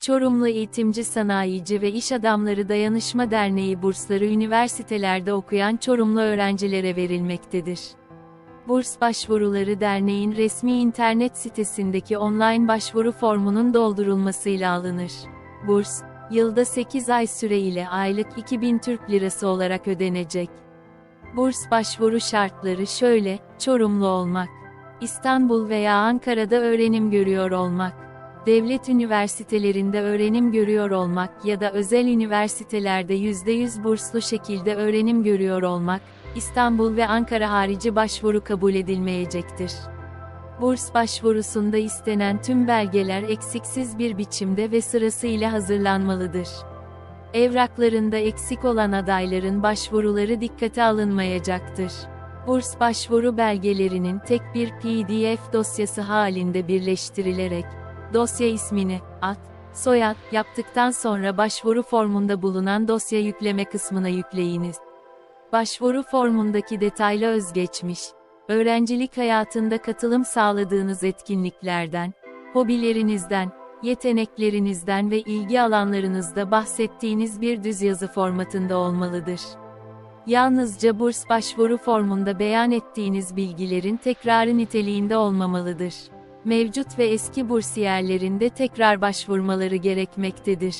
Çorumlu Eğitimci Sanayici ve İş Adamları Dayanışma Derneği bursları üniversitelerde okuyan Çorumlu öğrencilere verilmektedir. Burs başvuruları derneğin resmi internet sitesindeki online başvuru formunun doldurulmasıyla alınır. Burs, yılda 8 ay süre ile aylık 2000 Türk Lirası olarak ödenecek. Burs başvuru şartları şöyle, Çorumlu olmak, İstanbul veya Ankara'da öğrenim görüyor olmak, devlet üniversitelerinde öğrenim görüyor olmak ya da özel üniversitelerde %100 burslu şekilde öğrenim görüyor olmak, İstanbul ve Ankara harici başvuru kabul edilmeyecektir. Burs başvurusunda istenen tüm belgeler eksiksiz bir biçimde ve sırasıyla hazırlanmalıdır. Evraklarında eksik olan adayların başvuruları dikkate alınmayacaktır. Burs başvuru belgelerinin tek bir PDF dosyası halinde birleştirilerek, dosya ismini, ad, soyad yaptıktan sonra başvuru formunda bulunan dosya yükleme kısmına yükleyiniz. Başvuru formundaki detaylı özgeçmiş, öğrencilik hayatında katılım sağladığınız etkinliklerden, hobilerinizden, yeteneklerinizden ve ilgi alanlarınızda bahsettiğiniz bir düz yazı formatında olmalıdır. Yalnızca burs başvuru formunda beyan ettiğiniz bilgilerin tekrarı niteliğinde olmamalıdır. Mevcut ve eski bursiyerlerin de tekrar başvurmaları gerekmektedir.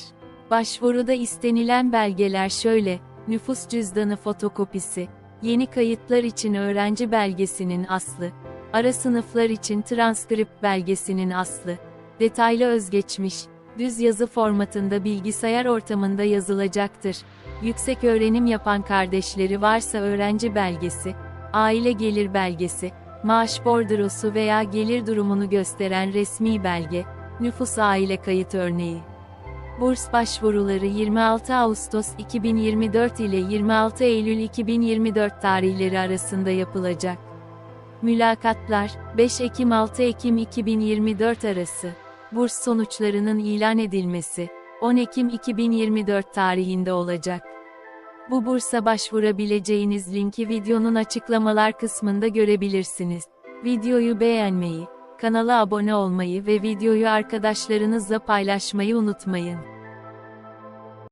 Başvuruda istenilen belgeler şöyle, nüfus cüzdanı fotokopisi, yeni kayıtlar için öğrenci belgesinin aslı, ara sınıflar için transkript belgesinin aslı, detaylı özgeçmiş, düz yazı formatında bilgisayar ortamında yazılacaktır. Yüksek öğrenim yapan kardeşleri varsa öğrenci belgesi, aile gelir belgesi, maaş bordrosu veya gelir durumunu gösteren resmi belge, nüfus aile kayıt örneği. Burs başvuruları 26 Ağustos 2024 ile 26 Eylül 2024 tarihleri arasında yapılacak. Mülakatlar 5 Ekim 6 Ekim 2024 arası. Burs sonuçlarının ilan edilmesi 10 Ekim 2024 tarihinde olacak. Bu bursa başvurabileceğiniz linki videonun açıklamalar kısmında görebilirsiniz. Videoyu beğenmeyi, kanala abone olmayı ve videoyu arkadaşlarınızla paylaşmayı unutmayın.